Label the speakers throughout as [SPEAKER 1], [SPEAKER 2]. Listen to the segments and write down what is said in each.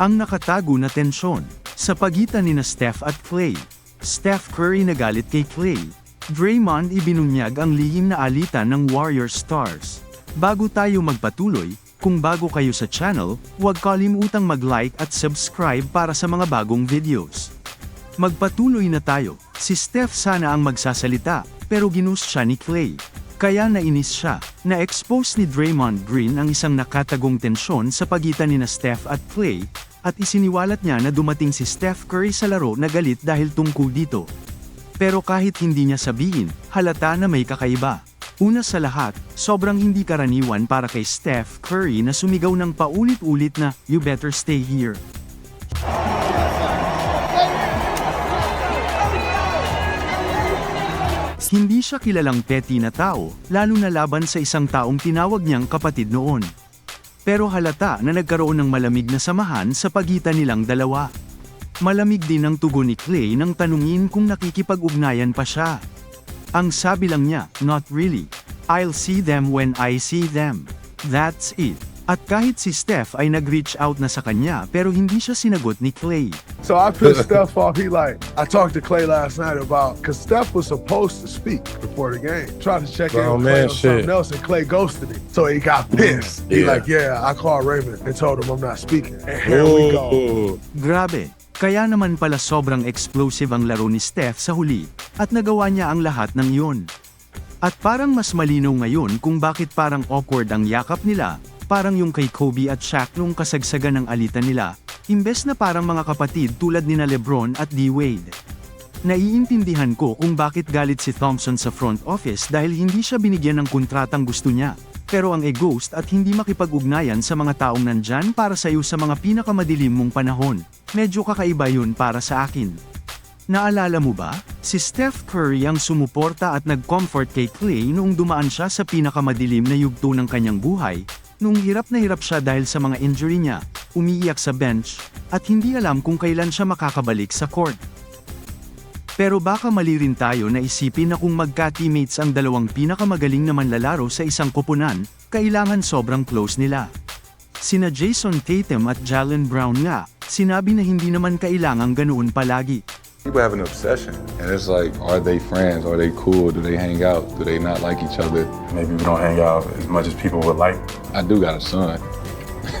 [SPEAKER 1] Ang nakatago na tensyon sa pagitan ni na Steph at Clay. Steph Curry nagalit kay Clay. Draymond ibinunyag ang lihim na alitan ng Warrior Stars. Bago tayo magpatuloy, kung bago kayo sa channel, huwag kalimutang mag-like at subscribe para sa mga bagong videos. Magpatuloy na tayo. Si Steph sana ang magsasalita, pero ginus siya ni Clay. Kaya nainis siya. Na-expose ni Draymond Green ang isang nakatagong tensyon sa pagitan ni na Steph at Clay, at isiniwalat niya na dumating si Steph Curry sa laro na galit dahil tungkol dito. Pero kahit hindi niya sabihin, halata na may kakaiba. Una sa lahat, sobrang hindi karaniwan para kay Steph Curry na sumigaw ng paulit-ulit na, you better stay here. Hindi siya kilalang petty na tao, lalo na laban sa isang taong tinawag niyang kapatid noon. Pero halata na nagkaroon ng malamig na samahan sa pagitan nilang dalawa. Malamig din ang tugon ni Clay nang tanungin kung nakikipag-ugnayan pa siya. Ang sabi lang niya, not really. I'll see them when I see them. That's it. At kahit si Steph ay nag-reach out na sa kanya pero hindi siya sinagot ni Clay.
[SPEAKER 2] So I pissed Steph off. He like, I talked to Clay last night about because Steph was supposed to speak before the game. Tried to check in
[SPEAKER 3] Oh,
[SPEAKER 2] with Clay
[SPEAKER 3] man,
[SPEAKER 2] on something
[SPEAKER 3] shit.
[SPEAKER 2] else, and Clay ghosted him. So he got pissed. He
[SPEAKER 3] Yeah.
[SPEAKER 2] like, yeah, I called Raymond and told him I'm not speaking. And here we go.
[SPEAKER 3] Ooh.
[SPEAKER 1] Grabe. Kaya naman pala sobrang explosive ang laro ni Steph sa huli, at nagawa niya ang lahat ng yun. At parang mas malinaw ngayon kung bakit parang awkward ang yakap nila, parang yung kay Kobe at Shaq nung kasagsagan ng alitan nila, imbes na parang mga kapatid tulad nina Lebron at D. Wade. Naiintindihan ko kung bakit galit si Thompson sa front office dahil hindi siya binigyan ng kontratang gusto niya. Pero ang e-ghost at hindi makipag-ugnayan sa mga taong nandyan para sa iyo sa mga pinakamadilim mong panahon, medyo kakaiba yun para sa akin. Naalala mo ba? Si Steph Curry ang sumuporta at nag-comfort kay Clay noong dumaan siya sa pinakamadilim na yugto ng kanyang buhay, noong hirap na hirap siya dahil sa mga injury niya, umiiyak sa bench, at hindi alam kung kailan siya makakabalik sa court. Pero baka mali rin tayo na isipin na kung magka-teammates ang dalawang pinakamagaling na manlalaro sa isang koponan, kailangan sobrang close nila. Sina Jason Tatum at Jalen Brown nga, sinabi na hindi naman kailangang ganoon palagi.
[SPEAKER 4] People have an obsession, and it's like, are they friends? Are they cool? Do they hang out? Do they not like each other?
[SPEAKER 3] Maybe we don't hang out as much as people would like,
[SPEAKER 4] I do got a son.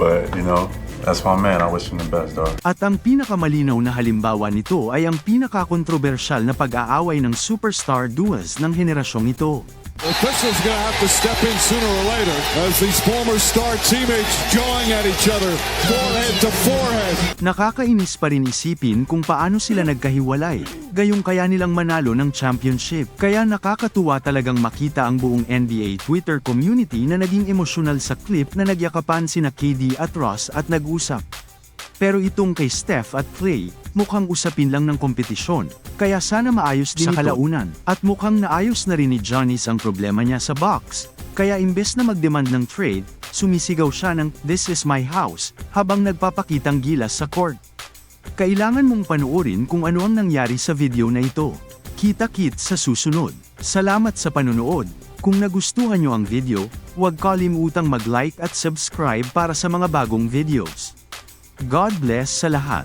[SPEAKER 3] but you know, that's my man. I wish him the best, dog.
[SPEAKER 1] At ang pinakamalinaw na halimbawa nito ay ang pinakakontrobersyal na pag-aaway ng superstar duos ng henerasyong ito.
[SPEAKER 5] Officials going to have to step in sooner or later as these former star teammates jawing at each other, forehead to forehead.
[SPEAKER 1] Nakakainis pa rin isipin kung paano sila nagkahiwalay, gayong kaya nilang manalo ng championship. Kaya nakakatuwa talagang makita ang buong NBA Twitter community na naging emosyonal sa clip na nagyakapan sina KD at Ross at nag-usap. Pero itong kay Steph at Clay, mukhang usapin lang ng kompetisyon, kaya sana maayos din sa kalaunan. At mukhang naayos na rin ni Johnny's ang problema niya sa box, kaya imbes na mag-demand ng trade, sumisigaw siya ng This is my house, habang nagpapakitang gilas sa court. Kailangan mong panuorin kung ano ang nangyari sa video na ito. Kita-kit sa susunod. Salamat sa panonood. Kung nagustuhan nyo ang video, huwag kalimutang mag-like at subscribe para sa mga bagong videos. God bless sa lahat.